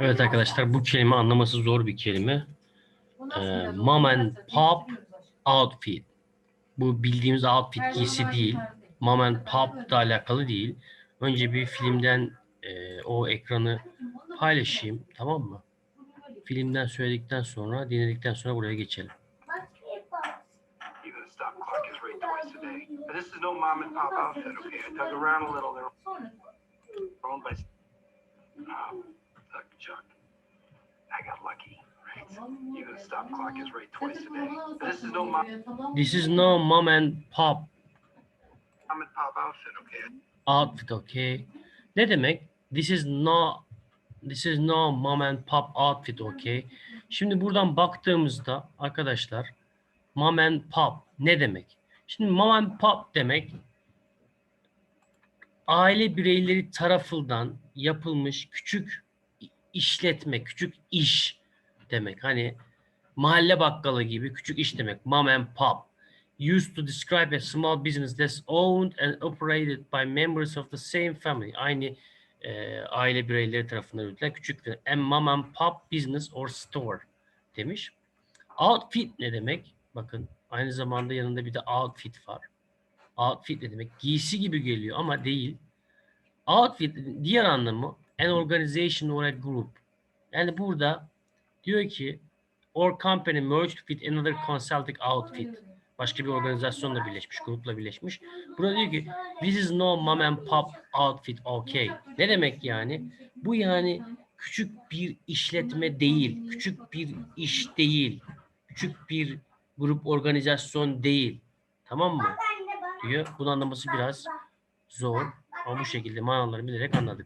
Evet arkadaşlar bu kelime anlaması zor bir kelime. Ee, mom and pop outfit. Bu bildiğimiz outfit giysi değil. Mom and pop da alakalı değil. Önce bir filmden e, o ekranı paylaşayım tamam mı? Filmden söyledikten sonra dinledikten sonra buraya geçelim. This is no mom and pop outfit, okay? I dug around a little. They're owned by You gotta stop clock is right twice a day. But this is no mom, This is no mom and pop mom and pop outfit, okay? outfit okay. Ne demek? This is no this is no mom and pop outfit okay. Şimdi buradan baktığımızda arkadaşlar mom and pop ne demek? Şimdi mom and pop demek aile bireyleri tarafından yapılmış küçük işletme, küçük iş demek. Hani mahalle bakkalı gibi küçük iş demek. Mom and pop. Used to describe a small business that's owned and operated by members of the same family. Aynı e, aile bireyleri tarafından yürütülen küçük bir and mom and pop business or store demiş. Outfit ne demek? Bakın aynı zamanda yanında bir de outfit var. Outfit ne demek? Giysi gibi geliyor ama değil. Outfit diğer anlamı an organization or a group. Yani burada diyor ki or company merged with another consulting outfit. Başka bir organizasyonla birleşmiş, grupla birleşmiş. Burada diyor ki this is no mom and pop outfit okay. Ne demek yani? Bu yani küçük bir işletme değil, küçük bir iş değil, küçük bir grup organizasyon değil. Tamam mı? Diyor. Bunu anlaması biraz zor ama bu şekilde manalarını bilerek anladık.